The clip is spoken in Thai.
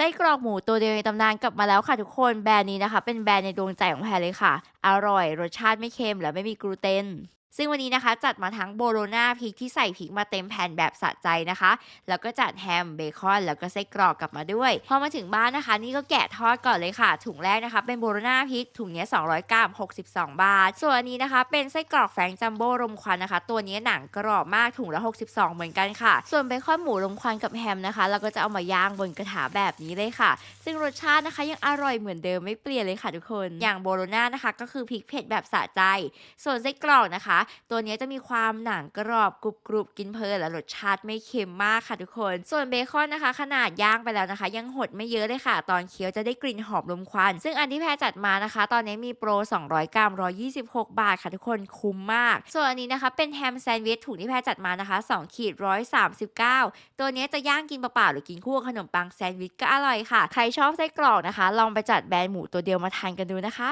ไส้กรอกหมูตัวเดียวในตำนานกลับมาแล้วค่ะทุกคนแบรนด์นี้นะคะ เป็นแบรนด์ในดวงใจของแพรเลยค่ะ อร่อยรสชาติไม่เค็มและไม่มีกลูเตน ซึ่งวันนี้นะคะจัดมาทั้งโบโลนาพริกที่ใส่พริกมาเต็มแผ่นแบบสะใจนะคะ แล้วก็จัดแฮมเบคอน แล้วก็ไส้กรอกกลับมาด้วย พอมาถึงบ้านนะคะ นี่ก็แกะทอดก่อนเลยค่ะ ถุงแรกนะคะ เป็นโบโลนาพริกถุงนี้200 กรัม 62 บาท ส่วนอันนี้นะคะ เป็นไส้กรอกแฟรงจัมโบ้รมควันนะคะ ตัวนี้หนังกรอบมากถุงละ 62 เหมือนกันค่ะ ส่วนเบคอนหมูรมควันกับแฮมนะคะเราก็จะเอามาย่างบนกระถาแบบนี้เลยค่ะ ซึ่งรสชาตินะคะยังอร่อยเหมือนเดิมไม่เปลี่ยนเลยค่ะทุกคน อย่างโบโลนานะคะ ก็คือพริกเผ็ดแบบสะใจ ส่วนไส้กรอกนะคะตัวนี้จะมีความหนังกรอบกรุบกรุบกินเพลินและรสชาติไม่เค็มมากค่ะทุกคน ส่วนเบคอนนะคะ ขนาดย่างไปแล้วนะคะ ยังหดไม่เยอะเลยค่ะ ตอนเคี้ยวจะได้กลิ่นหอมลมควัน ซึ่งอันที่แพรจัดมานะคะ ตอนนี้มีโปร 200 กรัม 126 บาทค่ะทุกคนคุ้มมาก ส่วนอันนี้นะคะเป็นแฮมแซนด์วิชถุงที่แพรจัดมานะคะ2ขีด139 ตัวนี้จะย่างกินเปล่าๆหรือกินคู่กับขนมปังแซนด์วิชก็อร่อยค่ะ ใครชอบไส้กรอกนะคะ ลองไปจัดแบรนด์หมูตัวเดียวมาทานกันดูนะคะ